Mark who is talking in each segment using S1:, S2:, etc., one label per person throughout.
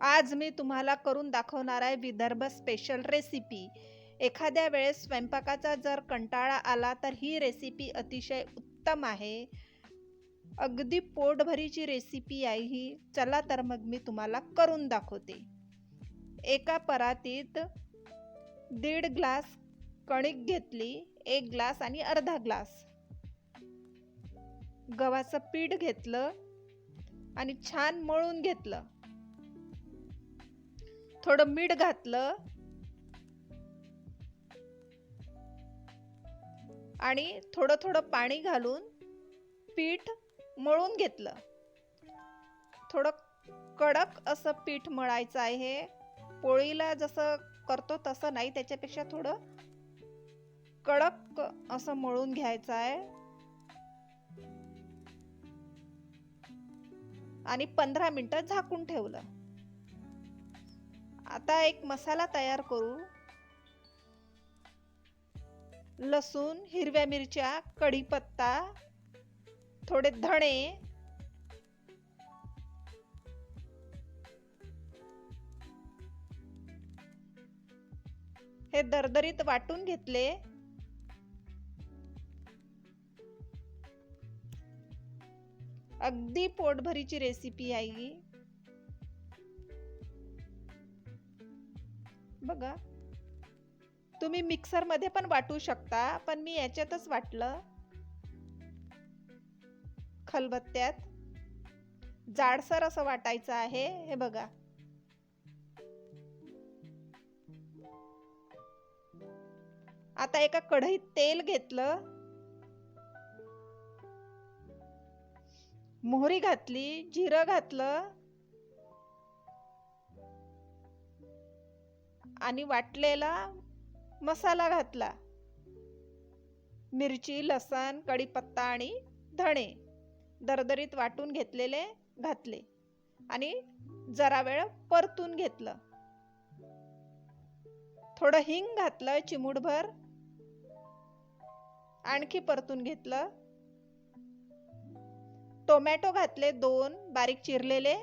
S1: आज मी तुम्हाला करून दाखवणार आहे विदर्भ स्पेशल रेसिपी एखाद्या वेळेस स्वयंपाकाचा जर कंटाळा आला तर ही रेसिपी अतिशय उत्तम आहे. अगदी पोटभरीची रेसिपी आहे ही. चला तर मग मी तुम्हाला करून दाखवते. एका परातीत दीड ग्लास कणिक घेतली एक ग्लास आणि अर्धा ग्लास. गव्हाचं पीठ घेतलं आणि छान मळून घेतलं. थोडं मीठ घातलं. आणि थोडं थोडं पाणी घालून पीठ मळून घेतलं. थोडं कडक असं पीठ मळायचं आहे. पोळीला जसं करतो तसं नाही त्याच्यापेक्षा थोडं कडक असं मळून घ्यायचं आहे. आणि पंधरा मिनटं झाकून ठेवलं. आता एक मसाला तयार करू. लसूण हिरव्या मिरच्या कढीपत्ता थोडे धणे. हे दरदरीत वाटून घेतले. अगदी पोटभरीची रेसिपी आहे बघा. तुम्ही मिक्सरमध्ये पण वाटू शकता पण मी याच्यातच वाटलं. खलबत्त्यात. जाडसर असं वाटायचं आहे हे बघा. आता एका कढईत तेल घेतलं. मोहरी घातली जिरं घातलं. आणि वाटलेला मसाला घातला. मिरची लसण कढीपत्ता आणि धणे दरदरीत वाटून घेतलेले घातले आणि जरा वेळ परतून घेतलं. थोडं हिंग घातलं चिमूटभर आणखी परतून घेतलं. टोमॅटो घातले दोन बारीक चिरलेले.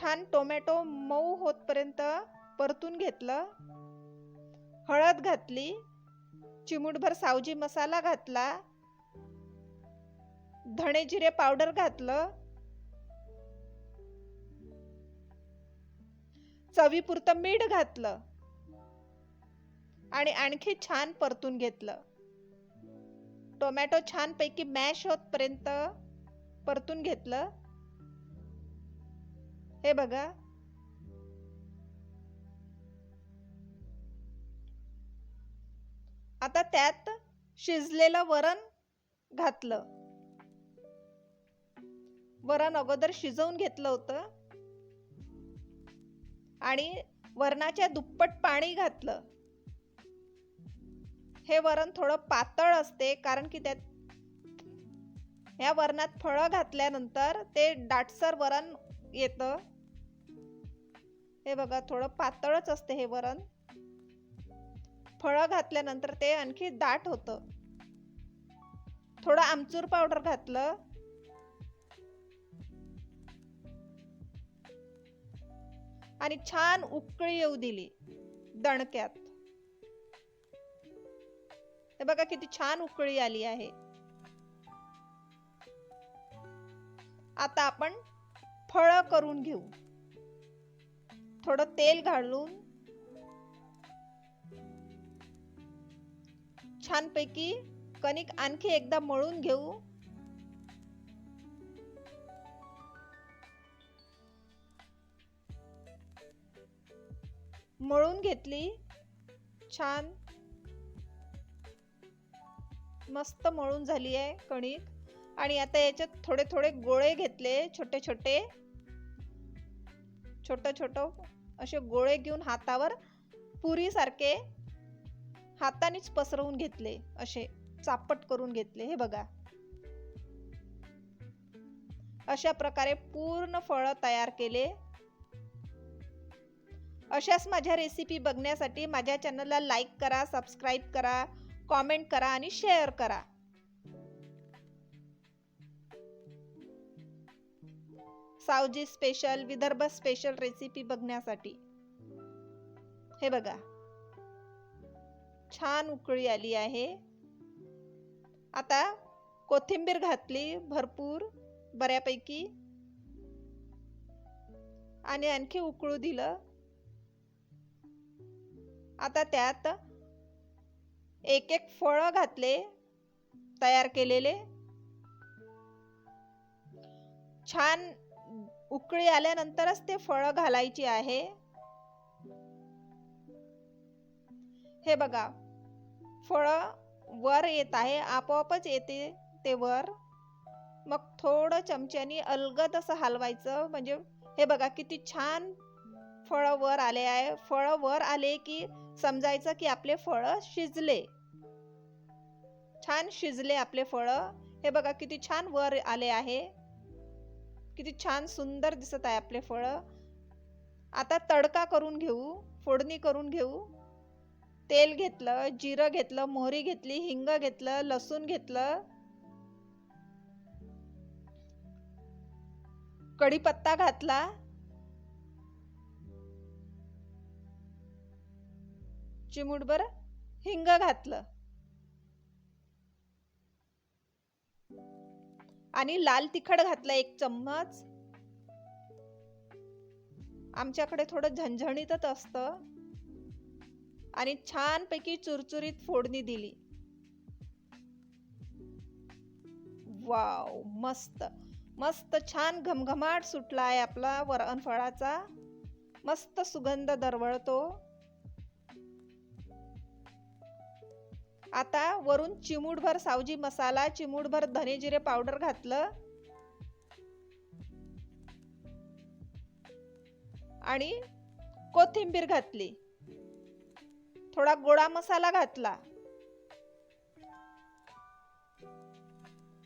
S1: छान टोमॅटो मऊ होतपर्यंत परतून घेतलं. हळद घातली. चिमूटभर सावजी मसाला घातला. धणे जिरे पावडर घातलं. चवीपुरतं मीठ घातलं. आणि आणखी छान परतून घेतलं. टोमॅटो छान पैकी मॅश होतपर्यंत परतून घेतलं. हे बघा. आता त्यात शिजलेलं वरण घातलं. वरण अगोदर शिजवून घेतलं होतं. आणि वरणाच्या दुप्पट पाणी घातलं. हे वरण थोडं पातळ असते कारण की त्यात ह्या वरणात फळं घातल्यानंतर ते दाटसर वरण येतं. हे बघा थोडं पातळच असते हे वरण. फळं घातल्यानंतर ते आणखी दाट होतं. थोडं आमचूर पावडर घातलं. आणि छान उकळी येऊ दिली दणक्यात. हे बघा किती छान उकळी आली आहे. आता आपण फळं करून घेऊ. थोडं तेल घालून छानपैकी कणिक आणखी एकदा मळून घेऊ. मळून घेतली. छान. मस्त मळून झाली आहे कणिक. आणि आता याच्यात थोडे थोडे गोळे घेतले छोटे छोटे. छोटं छोटं असे गोळे घेऊन हातावर पुरीसारखे हातानेच पसरवून घेतले असे चापट करून घेतले. हे बघा. अशा प्रकारे पूर्ण फळं तयार केले. अशाच माझ्या रेसिपी बघण्यासाठी माझ्या चॅनलला लाईक करा सबस्क्राईब करा कॉमेंट करा आणि शेअर करा. Saoji special Vidarbha special recipe बघण्यासाठी. हे बघा. छान उकळी आली आहे. आता कोथिंबीर घातली भरपूर बऱ्यापैकी. आणि आणखी उकळू दिलं. आता त्यात एक एक फळं घातले तयार केलेले. छान उकळी आल्यानंतरच ते फळं घालायची आहे. हे बघा फळं वर येत आहे आपोआपच येते ते वर. मग थोडं चमच्यानी अलगद असं हलवायचं म्हणजे हे बघा किती छान फळं वर आले आहे. फळं वर आले की समजायचं की आपले फळं शिजले. छान शिजले आपले फळं. हे बघा किती छान वर आले आहे. किती छान सुंदर दिसत आहे आपले फळं. आता तडका करून घेऊ फोडणी करून घेऊ. तेल घेतलं जिरं घेतलं मोहरी घेतली हिंग घेतलं लसूण घेतलं. कढीपत्ता घातला. चिमूटभर हिंग घातलं. आणि लाल तिखट घातलं एक चम्मच. आमच्याकडे थोडं झणझणीतच असतं. आणि छानपैकी चुरचुरीत फोडणी दिली. वाव मस्त. मस्त छान घमघमाट सुटला आहे आपला वरण फळाचा मस्त सुगंध दरवळतो. आता वरून चिमूटभर सावजी मसाला चिमूटभर धने जिरे पावडर घातलं. आणि कोथिंबीर घातली. थोडा गोडा मसाला घातला.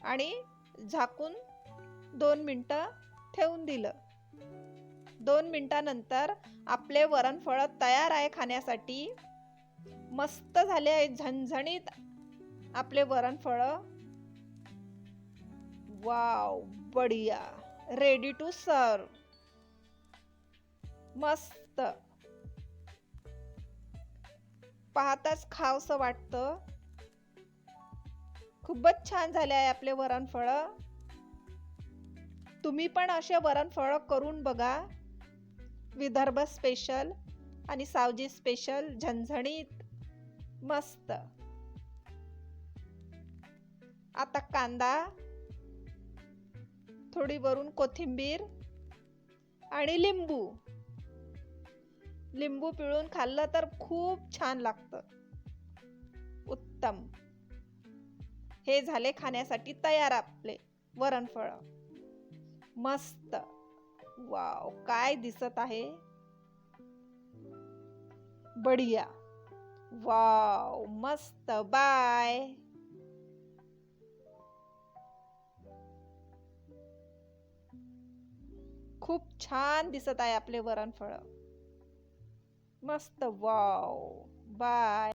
S1: आणि झाकून दोन मिनटं ठेवून दिलं. दोन मिनटानंतर आपले वरणफळ तयार आहे खाण्यासाठी. मस्त झाले आहे झणझणीत आपले वरणफळ वाव बढिया. रेडी टू सर्व मस्त. पाहताच खावसं वाटतं. खूपच छान झाले आहे आपले वरणफळ तुम्ही पण असे वरणफळ करून बघा. विदर्भ स्पेशल आणि सावजी स्पेशल झणझणीत मस्त. आता कांदा थोडी वरून कोथिंबीर आणि लिंबू. लिंबू पिळून खाल्लं तर खूप छान लागतं. उत्तम. हे झाले खाण्यासाठी तयार आपले वरणफळ. मस्त. वाव काय दिसत आहे. बढिया। वाव मस्त बाय। खूप छान दिसत आहे आपले वरण फळ मस्त वाव बाय.